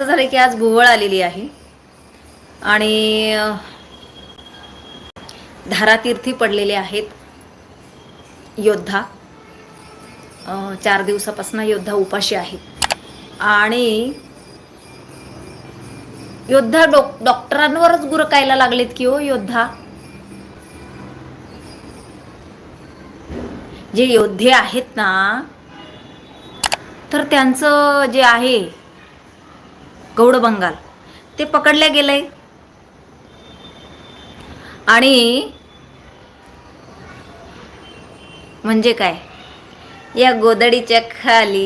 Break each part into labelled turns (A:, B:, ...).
A: असं झालं की आज भुवळ आलेली आहे. आणि धारातीर्थी पडलेले आहेत योद्धा. चार दिवसापासून योद्धा उपाशी आहेत आणि योद्धा डॉक डॉक्टरांवरच गुरकायला लागलेत की हो योद्धा. जे योद्धे आहेत ना तर त्यांचं जे आहे गौड बंगाल. ते पकडल्या गेलंय. आणि म्हणजे काय? या गोदडीच्या खाली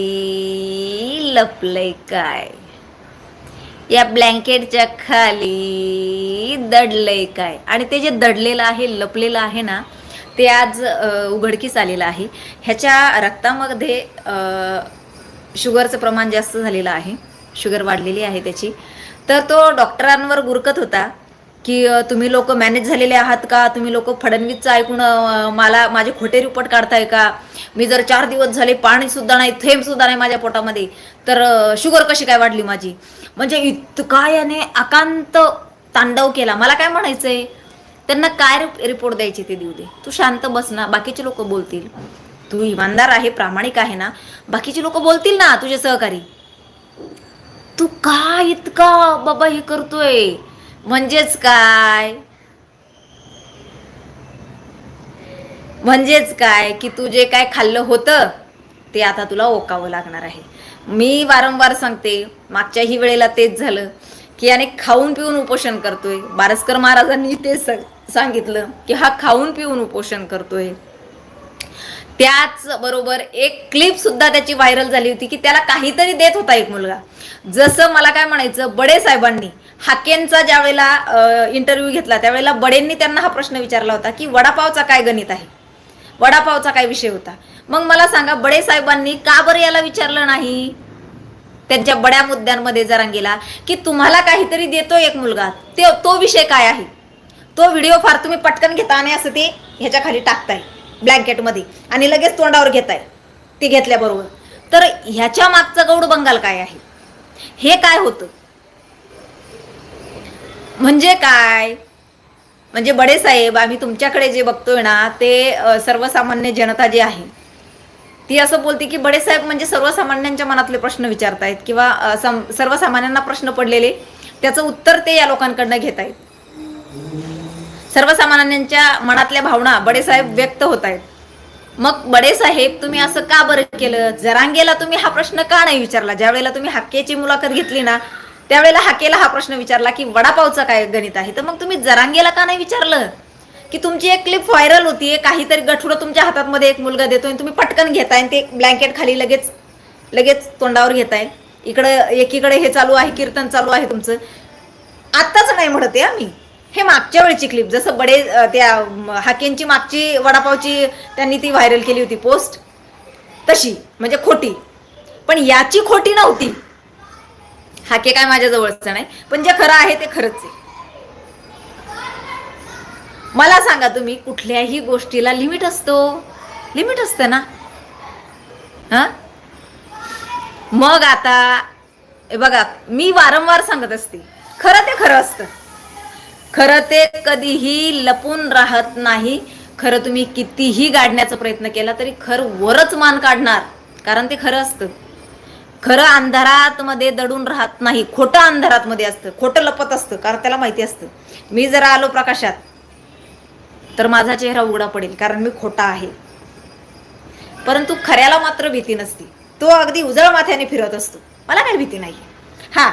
A: लपलंय काय? या ब्लँकेटच्या खाली दडलंय काय? आणि ते जे दडलेलं आहे लपलेलं आहे ना ते आज उघडकीस आलेलं आहे. ह्याच्या रक्तामध्ये शुगरचं प्रमाण जास्त झालेलं आहे. शुगर वाढलेली आहे त्याची. तर तो डॉक्टरांवर गुरकत होता की तुम्ही लोक मॅनेज झालेले आहात का? तुम्ही लोक फडणवीसचं ऐकून मला माझे खोटे रिपोर्ट काढताय का? मी जर चार दिवस झाले पाणीसुद्धा नाही थेंबसुद्धा नाही माझ्या पोटामध्ये तर शुगर कशी काय वाढली माझी? म्हणजे इतका याने अकांत तांडव केला. मला काय म्हणायचंय? त्यांना काय रिप- रिपोर्ट द्यायचे ते देऊ दे. तू शांत बस ना बाकीचे लोक बोलतील. तू इमानदार आहे प्रामाणिक आहे ना बाकीचे लोक बोलतील ना तुझे सहकारी. का इतका बाबा हे करतोय? म्हणजेच काय? म्हणजेच काय की तू जे काय खाल्लं होतं ते आता तुला ओकावं लागणार आहे. मी वारंवार सांगते मागच्याही वेळेला तेच झालं की याने खाऊन पिऊन उपोषण करतोय. बारसकर महाराजांनी तेच सांगितलं की हा खाऊन पिऊन उपोषण करतोय. त्याच बरोबर एक क्लिप सुद्धा त्याची व्हायरल झाली होती की त्याला काहीतरी देत होता एक मुलगा. जसं मला काय म्हणायचं बडे साहेबांनी हाकेंचा ज्या वेळेला इंटरव्ह्यू घेतला त्यावेळेला बडेंनी त्यांना हा प्रश्न विचारला होता की वडापावचा काय गणित आहे? वडापावचा काय विषय होता? मग मला सांगा बडे साहेबांनी का बरं याला विचारलं नाही? त्यांच्या बड्या मुद्द्यांमध्ये जरा गेला की तुम्हाला काहीतरी देतो एक मुलगा ते तो विषय काय आहे? तो व्हिडिओ फार तुम्ही पटकन घेता आणि असं ते ह्याच्या खाली टाकताय. ब्लँकेटमध्ये. आणि लगेच तोंडावर घेताय. ते घेतल्याबरोबर तर ह्याच्या मागचं गौड बंगाल काय आहे? हे काय होतं? म्हणजे काय? म्हणजे बडे साहेब आम्ही तुमच्याकडे जे बघतोय ना ते सर्वसामान्य जनता जी आहे ती असं बोलते की बडे साहेब म्हणजे सर्वसामान्यांच्या मनातले प्रश्न विचारतायत किंवा सर्वसामान्यांना प्रश्न पडलेले त्याचं उत्तर ते या लोकांकडनं घेत आहेत सर्वसामान्यांच्या मनातल्या भावना बडेसाहेब व्यक्त होत आहेत मग बडेसाहेब तुम्ही असं का बरं केलं? जरांगेला तुम्ही हा प्रश्न का नाही विचारला? ज्यावेळेला तुम्ही हाकेची मुलाखत घेतली ना त्यावेळेला हाकेला हा प्रश्न विचारला की वडापावचा काय गणित आहे? तर मग तुम्ही जरांगेला का नाही विचारलं? की तुमची एक क्लिप व्हायरल होतीये काहीतरी गठुडं तुमच्या हातात मध्ये एक मुलगा देतोय आणि तुम्ही पटकन घेताय आणि ते ब्लँकेट खाली लगेच लगेच तोंडावर घेताय. इकडं एकीकडे हे चालू आहे कीर्तन चालू आहे तुमचं. आत्ताच नाही म्हणत आहे आम्ही. हे मागच्या वेळेची क्लिप जसं बडे त्या म, हाकेंची मागची वडापावची त्यांनी ती व्हायरल केली होती पोस्ट तशी म्हणजे खोटी. पण याची खोटी नव्हती. हाके काय माझ्या जवळचं नाही पण जे खरं आहे ते खरंच आहे. मला सांगा तुम्ही कुठल्याही गोष्टीला लिमिट असतो? लिमिट असतं ना? हा? मग आता बघा मी वारंवार सांगत असते. खरं ते खरं असतं. खरं ते कधीही लपून राहत नाही. खरं तुम्ही कितीही गाडण्याचा प्रयत्न केला तरी खरं वरच मान काढणार कारण ते खरं असतं. खरं अंधारात मध्ये दडून राहत नाही खोटं अंधारात मध्ये असतं खोटं लपत असतं कारण त्याला माहिती असतं. मी जर आलो प्रकाशात तर माझा चेहरा उघडा पडेल कारण मी खोटा आहे. परंतु खऱ्याला मात्र भीती नसती. तो अगदी उजळ माथ्याने फिरत असतो. मला काही भीती नाही हा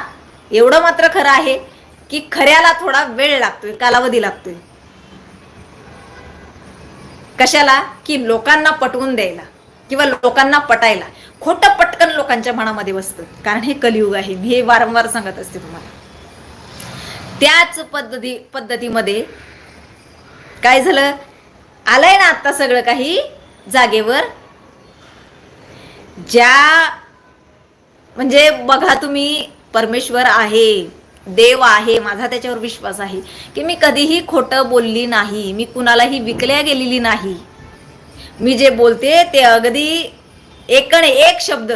A: एवढं मात्र खरं आहे. की खऱ्याला थोडा वेळ लागतोय कालावधी लागतोय. कशाला? की लोकांना पटवून द्यायला किंवा लोकांना पटायला. खोटं पटकन लोकांच्या मनामध्ये बसतं. कारण हे कलियुग आहे. मी हे वारंवार सांगत असते तुम्हाला. त्याच पद्धती पद्धतीमध्ये काय झालं? आलंय ना आता सगळं काही जागेवर? ज्या म्हणजे बघा तुम्ही परमेश्वर आहे. देव आहे माझा त्याच्यावर विश्वास आहे की मी कधीही खोटं बोलली नाही मी कुणालाही विकल्या गेलेली नाही. मी जे बोलते ते अगदी एकण एक शब्द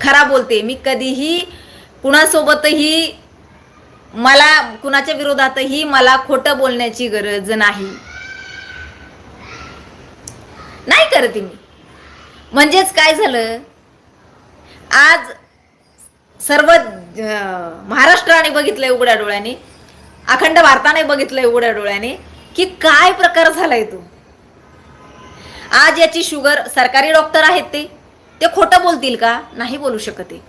A: खरा बोलते. मी कधीही कुणासोबतही मला कुणाच्या विरोधातही मला खोटं बोलण्याची गरज नाही. नाही करते मी. म्हणजेच काय झालं? आज सर्व महाराष्ट्राने बघितलंय उघड्या डोळ्यांनी अखंड भारताने बघितलंय उघड्या डोळ्याने की काय प्रकार झालाय तो. आज याची शुगर सरकारी डॉक्टर आहेत ते ते खोटं बोलतील का? नाही बोलू शकत ते.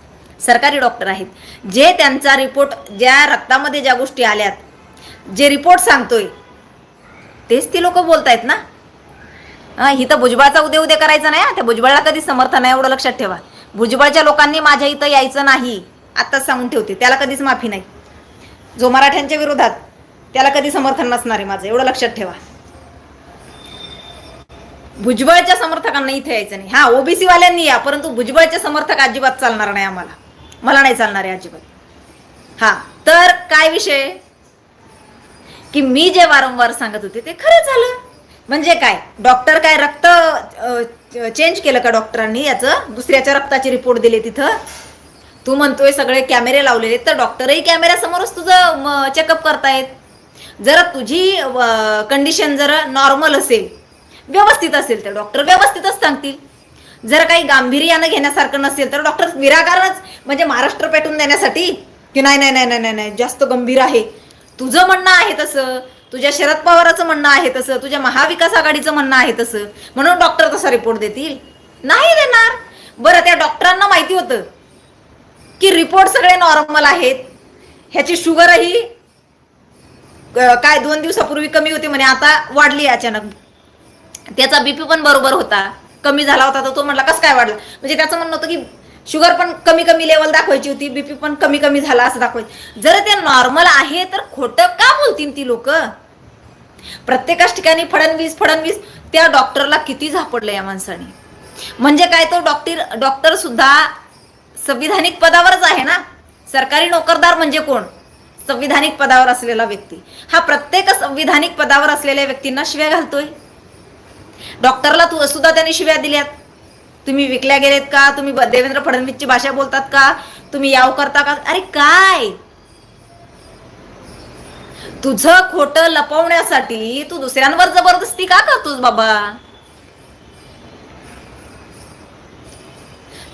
A: सरकारी डॉक्टर आहेत. जे त्यांचा रिपोर्ट ज्या रक्तामध्ये ज्या गोष्टी आल्यात जे रिपोर्ट सांगतोय तेच ती लोक बोलतायत ना? हा ही तर भुजबळचा उद्या उद्या करायचा नाही त्या भुजबळला कधी समर्थन नाही एवढं लक्षात ठेवा. भुजबळच्या लोकांनी माझ्या इथं यायचं नाही. आत्ताच सांगून ठेवते. त्याला कधीच माफी नाही. जो मराठ्यांच्या विरोधात त्याला कधी समर्थन नसणार आहे माझं. एवढं लक्षात ठेवा. भुजबळच्या समर्थकांना इथे यायचं नाही. हा ओबीसी वाल्यांनी या परंतु भुजबळचे समर्थक अजिबात चालणार नाही आम्हाला. मला नाही चालणार आहे अजिबात. हा तर काय विषय? की मी जे वारंवार सांगत होते ते खरं झालं. म्हणजे काय? डॉक्टर काय रक्त चेंज केलं का डॉक्टरांनी याचं? दुसऱ्याच्या रक्ताची रिपोर्ट दिली तिथं. तू म्हणतोय सगळे कॅमेरे लावलेले तर डॉक्टरही कॅमेऱ्यासमोरच तुझं चेकअप करतायत. जर तुझी कंडिशन जर नॉर्मल असेल व्यवस्थित असेल तर डॉक्टर व्यवस्थितच सांगतील. जर काही गांभीर्यानं घेण्यासारखं नसेल तर डॉक्टर निराकारच म्हणजे महाराष्ट्र पेटून देण्यासाठी. की नाही नाही नाही नाही नाही नाही जास्त गंभीर आहे. तुझं म्हणणं आहे तसं. तुझ्या शरद पवाराचं म्हणणं आहे तसं तुझ्या महाविकास आघाडीचं म्हणणं आहे तसं. म्हणून डॉक्टर तसा रिपोर्ट देतील. नाही देणार. बरं त्या डॉक्टरांना माहिती होतं की रिपोर्ट सगळे नॉर्मल आहेत. ह्याची शुगरही काय दोन दिवसापूर्वी कमी होती म्हणे आता वाढली अचानक. त्याचा बीपी पण बरोबर होता. कमी झाला होता तर तो म्हटला कसं काय वाढला? म्हणजे त्याचं म्हणणं होतं की शुगर पण कमी कमी लेवल दाखवायची होती बीपी पण कमी कमी झाला असं दाखवायची. जर ते नॉर्मल आहे तर खोटं का बोलतील ती लोक? प्रत्येकाच ठिकाणी फडणवीस फडणवीस. त्या डॉक्टरला किती झापडलं या माणसाने? म्हणजे काय तो डॉक्टर डॉक्टर सुद्धा संविधानिक पदावरच आहे ना? सरकारी नोकरदार म्हणजे कोण? संविधानिक पदावर असलेला व्यक्ती. हा प्रत्येक संविधानिक पदावर असलेल्या व्यक्तींना शिव्या घालतोय. डॉक्टरला तू सुद्धा त्यांनी शिव्या दिल्यात. तुम्ही विकल्या गेलेत का? तुम्ही देवेंद्र फडणवीसची भाषा बोलतात का? तुम्ही याव करता का? अरे काय? तुझं खोटं लपवण्यासाठी तू दुसऱ्यांवर जबरदस्ती का करतोस बाबा?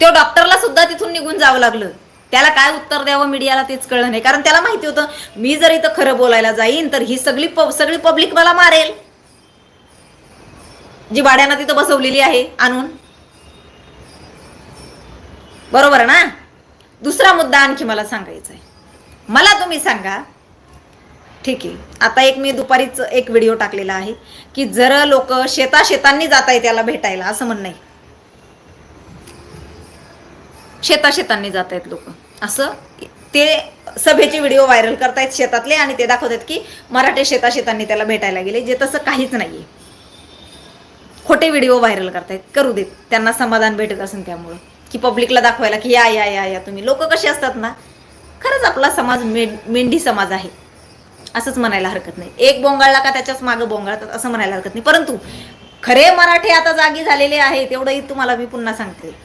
A: तो डॉक्टरला सुद्धा तिथून निघून जावं लागलं. त्याला काय उत्तर द्यावं मीडियाला तेच कळलं नाही. कारण त्याला माहिती होतं मी जर इथं खरं बोलायला जाईन तर ही सगळी प- सगळी पब्लिक मला मारेल. जी भाड्यानं तिथं बसवलेली आहे आणून. बरोबर ना? दुसरा मुद्दा आणखी मला सांगायचा आहे. मला तुम्ही सांगा ठीक आहे. आता एक मी दुपारीच एक व्हिडिओ टाकलेला आहे की जर लोक शेता शेतांनी जात आहे त्याला भेटायला असं म्हणणं आहे. शेता शेतांनी जात आहेत लोक. असं ते सभेचे व्हिडिओ व्हायरल करतायत शेतातले आणि ते दाखवतात की मराठी शेता शेतांनी त्याला भेटायला गेले जे तसं काहीच नाहीये. खोटे व्हिडिओ व्हायरल करतायत. करू देत. त्यांना समाधान भेटत असेल त्यामुळं. की पब्लिकला दाखवायला की या या या या. तुम्ही लोक कसे असतात ना? खरंच आपला समाज मेंढी समाज आहे. असंच म्हणायला हरकत नाही एक बोंगाळला का त्याच्याच मागं बोंगाळतात असं म्हणायला हरकत नाही परंतु खरे मराठी आता जागी झालेले आहेत तेवढंही तुम्हाला मी पुन्हा सांगते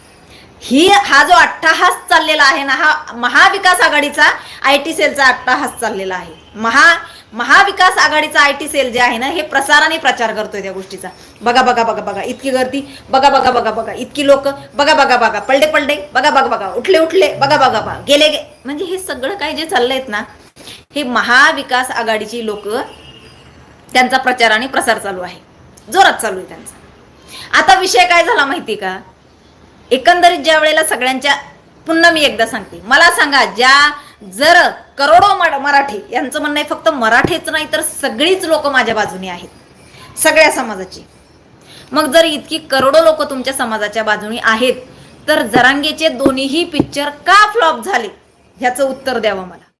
A: ही हा जो अट्टाहास चाललेला आहे ना हा महाविकास आघाडीचा आय टी सेलचा अट्टाहास चाललेला आहे महा महाविकास आघाडीचा आय टी सेल जे आहे ना हे प्रसाराने प्रचार करतोय त्या गोष्टीचा बघा बघा बघा बघा इतकी गर्दी बघा बघा बघा बघा इतकी लोक बघा बघा बघा पलडे पलडे बघा बघा बघा उठले उठले बघा बघा बघा गेले गे म्हणजे हे सगळं काय जे चाललंयत ना हे महाविकास आघाडीची लोक त्यांचा प्रचार आणि प्रसार चालू आहे. जोरात चालू आहे त्यांचा. आता विषय काय झाला माहिती का? एकंदरीत ज्या वेळेला सगळ्यांच्या पुन्हा मी एकदा सांगते. मला सांगा ज्या जर करोडो मराठी यांचं म्हणणं आहे फक्त मराठीच नाही तर सगळीच लोक माझ्या बाजूने आहेत. सगळ्या समाजाची. मग जर इतकी करोडो लोक तुमच्या समाजाच्या बाजूने आहेत तर जरांगेचे दोन्हीही पिक्चर का फ्लॉप झाले? ह्याचं उत्तर द्यावं मला.